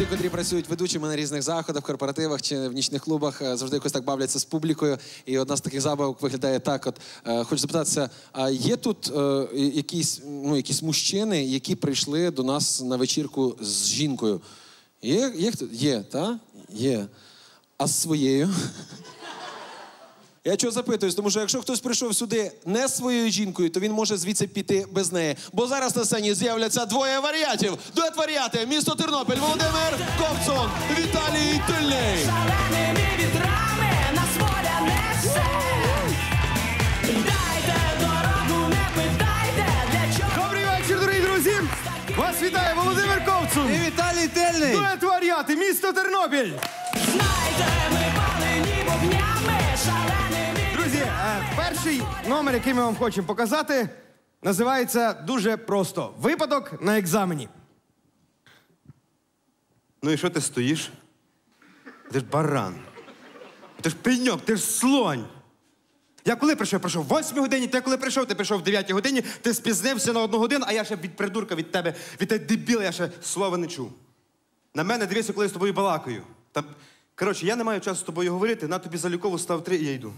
люди, котрі працюють ведучими на різних заходах, корпоративах чи в нічних клубах, е, завжди якось так бавляться з публікою. І одна з таких забавок виглядає так: от е, хочу запитатися, а є тут е, якісь, ну, якісь мужчини, які прийшли до нас на вечірку з жінкою? Є, є? Є, та? Є. А з своєю? Я чого запитуюсь, тому що якщо хтось прийшов сюди не з своєю жінкою, то він може звідси піти без неї. Бо зараз на сцені з'являться двоє варіатів. Дует варіати, місто Тернопіль, Володимир Ковцун, Віталій Тильний. Шаленими вітрами нас воля несе. Дайте дорогу, не питайте, для чого. Добрий вечір, дорогі друзі! Вас вітає Володимир Ковцун! І Віталій Тельний. Дует варіати, місто Тернопіль! Знайте, ми перший номер, який ми вам хочемо показати, називається дуже просто: Випадок на екзамені. Ну і що ти стоїш? Ти ж баран. Ти ж пеньок, ти ж слонь. Я коли прийшов? Прийшов в 8 годині, ти коли прийшов, ти прийшов в 9 годині, ти спізнився на одну годину, а я ще від придурка від тебе, від тебе дебіла, я ще слова не чув. На мене дивися, коли я з тобою балакаю. Та, коротше, я не маю часу з тобою говорити, на тобі залікову став три і я йду.